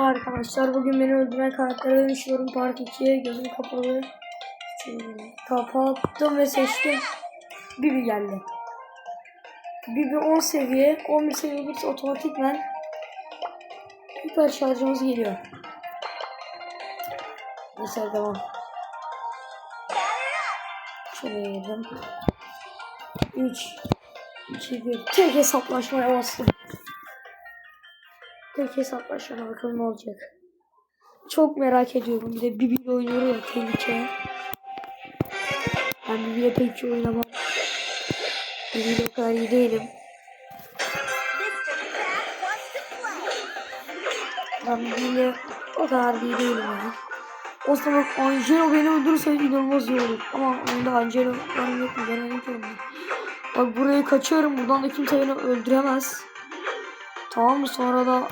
Arkadaşlar bugün beni öldüren karaktere dönüşüyorum. Part 2'ye gözüm kapalı. Kapattım ve seçtim. Bibi geldi. Bibi 10 seviye. 11 seviye olursa otomatikmen hiper şarjımız geliyor. Mesela devam. Şöyle yedim. 3 2 1 Tek hesaplaşmaya bastım. Tek hesaplaşma bakalım ne olacak. Çok merak ediyorum. Bir de Bibi ile oynuyorum ya tehlike. Ben Bibi ile pek iyi oynamam. Bibi ile o kadar iyi değilim. Ben Bibi ile o kadar iyi değilim ya. O zaman Angelo beni öldürürse inanılmaz iyi olur. Ama onda Angelo benim yok mu? Yok mu? Bak burayı kaçıyorum. Buradan da kimse beni öldüremez. Tamam mı? Sonra da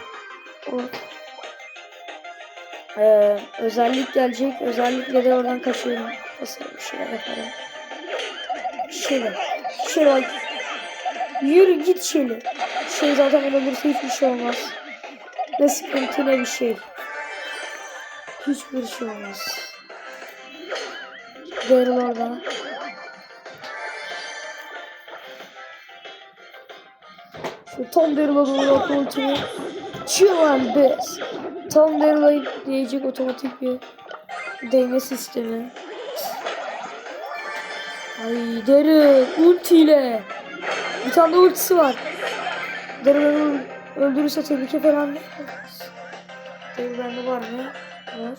ee, özellik gelecek. Özellikle de oradan kaçıyorum. Nasıl bir şeyler yaparım. Şöyle. Şöyle. Yürü git şöyle. Şey zaten olursa hiçbir şey olmaz. Ne sıkıntı ne bir şey. Hiçbir şey olmaz. Daryl orada. Şu Tom Daryl'a doğru yapma ultimi. And Biz. Tom Daryl'a diyecek otomatik bir değme sistemi. Ay Daryl ultiyle. Bir tane de ultisi var. Daryl öldürürse tehlike falan. Daryl bende var mı? Var.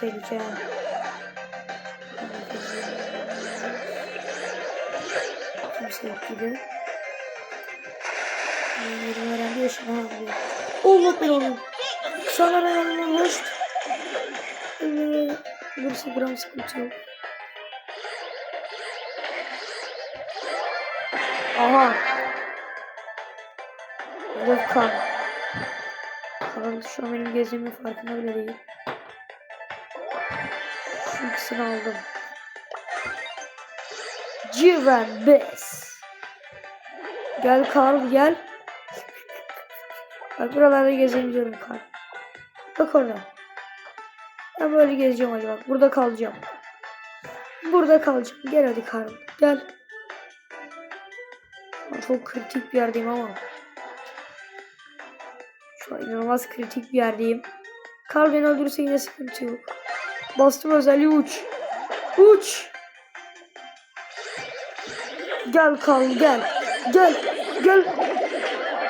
Tehlike. Kimse yok gibi. Öğrendi yaşına alıyor. Allah ben onu. Sana yanına hoş. Burası gram sıkıntı yok. Aha. Hedef kan. Kan şu an benim gezdiğimin farkında bile değil. Şu ikisini aldım. Civen Bes. Gel Karl gel. Bak buralarda gezelim diyorum Karl. Bak orada. Ben böyle gezeceğim bak. Burada kalacağım. Burada kalacağım. Gel hadi Karl. Gel. Çok kritik bir yerdeyim ama. Şu an inanılmaz kritik bir yerdeyim. Karl beni öldürürse yine sıkıntı yok. Bastım özelliği uç. Uç. Gel Karl gel. Gel. Gel.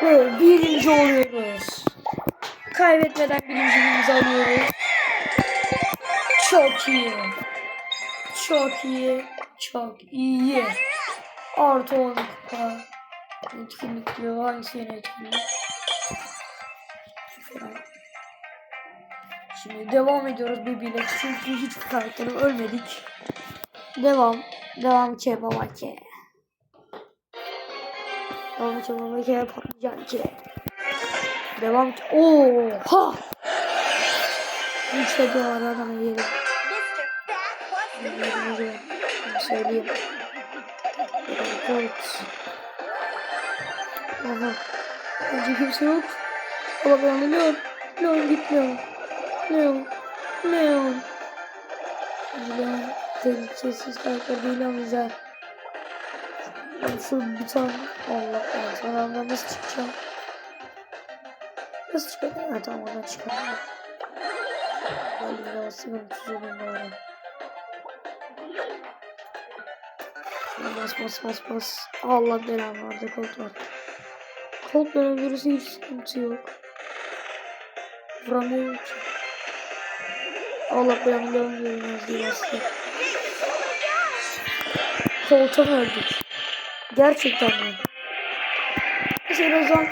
Birinci oluyoruz. Kaybetmeden birinciliğimizi alıyoruz. Çok iyi. Çok iyi. Çok iyi. Artı 10 kupa. Etkinlik diyor. Hangisi yeni etkinlik? Şimdi devam ediyoruz birbiriyle. Çünkü hiç karakterim ölmedik. Devam. Devam ki baba. Devam ki baba ki patlıcan ki. Devam ki. Oha! De adamı yedim. Yedim yedim. Bunu söyleyeyim. Evet. Aha. Bence kimse yok. Ama ben Leon. Leon gitmiyor. Leon. Leon. Leon. Tehlikesiz karakter değil ama güzel. Şu bir tane. Allah Allah. Sonra ben nasıl çıkacağım? Nasıl çıkacağım? Ha tamam oradan çıkarım. Böyle biraz olun bari. Şuna bas bas bas bas. Allah belanı vardı kolt var. Kolt ben öldürürse hiç sıkıntı yok. Vuramıyorum ki. Allah belanı görmüyoruz diye aslında. Kolta öldük? Gerçekten mi? Mesela o zaman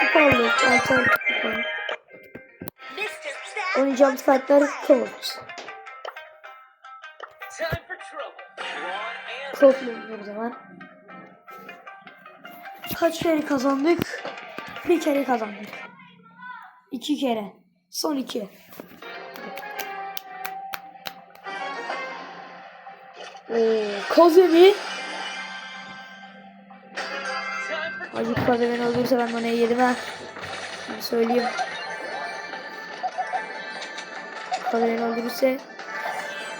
kupa. Altı altı kupa. Oynayacağımız kartlar Colt. Colt mu o zaman? Kaç kere kazandık? Bir kere kazandık. İki kere. Son iki. Oo, Kozemi. Acı Kozemi'ni öldürürse ben bana yedim ha. Ben söyleyeyim. Kadarıyla öldürürse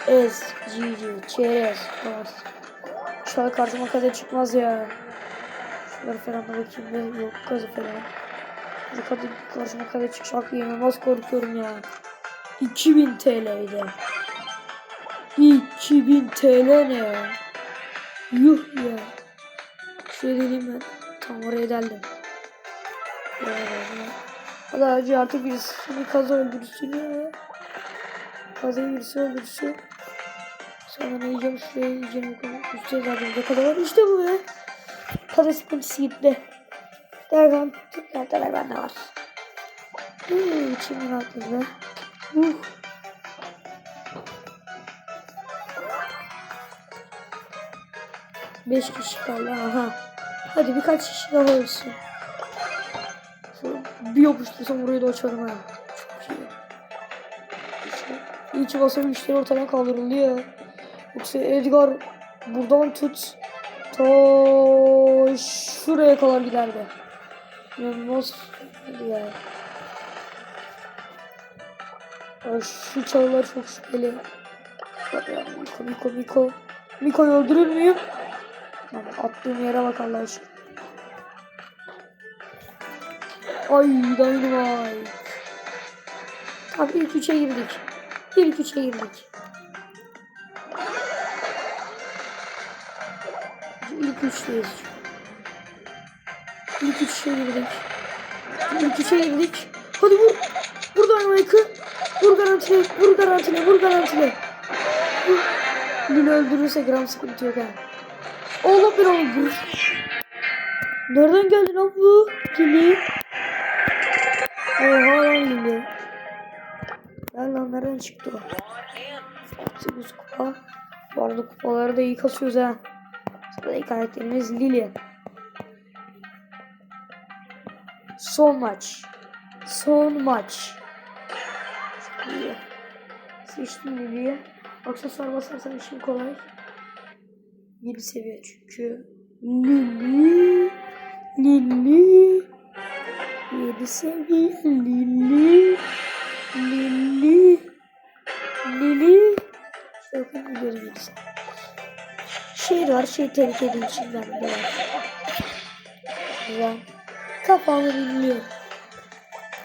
Ez, GG, çerez. Evet. Şu an karşıma kadar çıkmaz ya. Şunları falan da bakayım da yok gazı falan. Bu kadar karşıma kadar çıkacak inanılmaz korkuyorum ya. 2000 TL'ydi. 2000 TL ne ya? Yuh ya. Şöyle deneyim ben. Tam oraya deldim. Hadi acı artık birisini kaza öldürsün ya. Kazayı birisi öldürsün. Sonra ne yiyeceğim şuraya yiyeceğim. Üstüne zaten ne kadar var. İşte bu be. Kaza sıkıntısı gitti. Dergan. Nerede Dergan ne var? Hmm, içim rahatladı. Uh. Beş kişi kaldı. Aha. Hadi birkaç kişi daha. Şöyle bir yapıştırsam burayı da açarım ha. Çok iyi. İyi ki basam güçleri ortadan kaldırıldı ya. Yoksa Edgar buradan tut. Ta şuraya kadar giderdi. İnanılmaz. Ya. Ya şu çalılar çok şüpheli. Miko Miko Miko. Miko'yu öldürür müyüm? Lan attığım yere bak Allah aşkına. Ay dynamite. Abi ilk üçe girdik. İlk üçe girdik. İlk üçteyiz. İlk üçe girdik. İlk üçe girdik. Hadi vur. Vur dynamite'ı. Vur garantili. Vur garantili. Vur garantili. Vur. Lili öldürürse gram sıkıntı yok ha. Allah bir oldu. Nereden geldi lan bu? Lili. Oha lan Lili. Lan lan nereden çıktı o? 8 kupa. Bu arada kupaları da iyi kasıyoruz ha. Sıradaki karakterimiz Lili. Son maç. Son maç. Lili. Seçtim Lili'yi. Aksesuar basarsan işim kolay. 7 seviye çünkü. Lili. Lili. 7 seviye Lili. Lili. Lili. İşte bakın gidiyoruz biz. Şey var, şey tehlikeli içinden de var. Güzel. Kafamı dinliyor.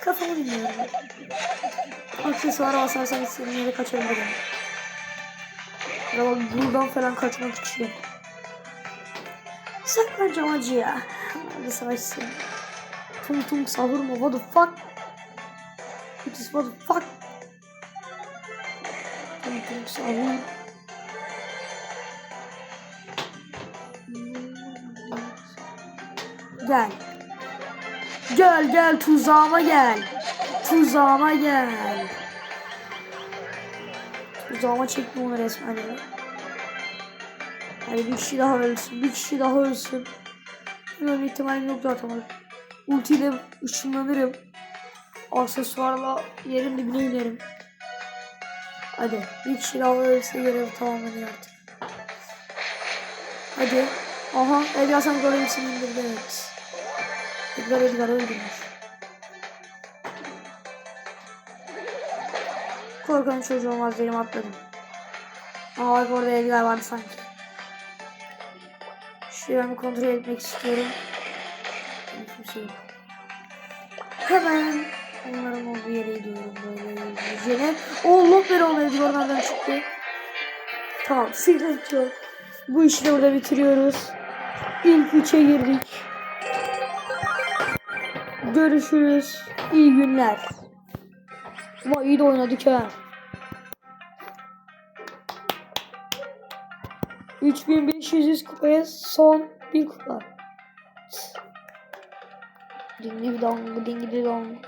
Kafamı dinliyorum. Aksesuar istediğin yere kaçabilirim. Bak buradan falan kaçmak için. Saklanacağım acı ya. Hadi savaşsın. Tung sahur mu? What the fuck? It is what the fuck? Tung tung sahur. Gel. Gel gel tuzağıma gel. Tuzağıma gel. Tuzağıma çektim onu resmen ya. Hadi bir kişi daha ölsün. Bir kişi daha ölsün. Bilmem ihtimalim yok zaten. Ultiyle ışınlanırım. Aksesuarla yerin dibine inerim. Hadi bir kişi daha ölse görev tamamlanıyor artık. Hadi. Aha Edgar sen görevlisini indirdi evet. Edgar Edgar öldürmüş. Korkan çocuğum var benim atladım. Ama bak orada Edgar var sanki. Şurayı kontrol etmek istiyorum. Yok. Hemen onların olduğu yere gidiyorum böyle yüzüne. O Lopper oluyor oradan çıktı. Tamam sıkıntı yok. Bu işi de burada bitiriyoruz. İlk üçe girdik. Görüşürüz. İyi günler. Ama iyi de oynadık ha. 3500 kupaya son bir kupa. Dingi dong, dingi dong.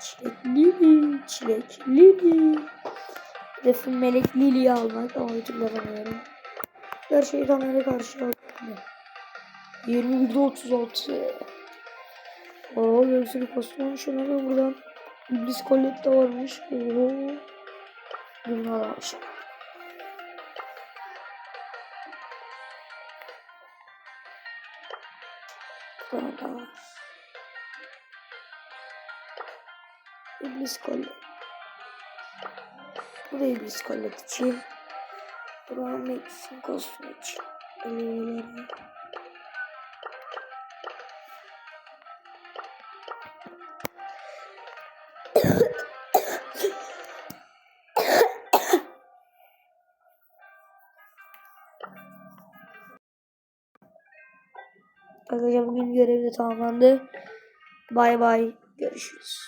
Çilekli, çilekli. Hedefim melek Lili'yi almak ama alamıyorum. Her şeyi kameraya karşı aldım. 21'de 36. Oo göğsünü kasıyorum şuna buradan. İblis kollet de varmış. Oo. Bunu almışım. Burada da var. İblis kollet. Burayı biz kollet için. Buraya Max'in kostümü için. Eleyelim. Arkadaşlar bugün görev de tamamlandı. Bay bay. Görüşürüz.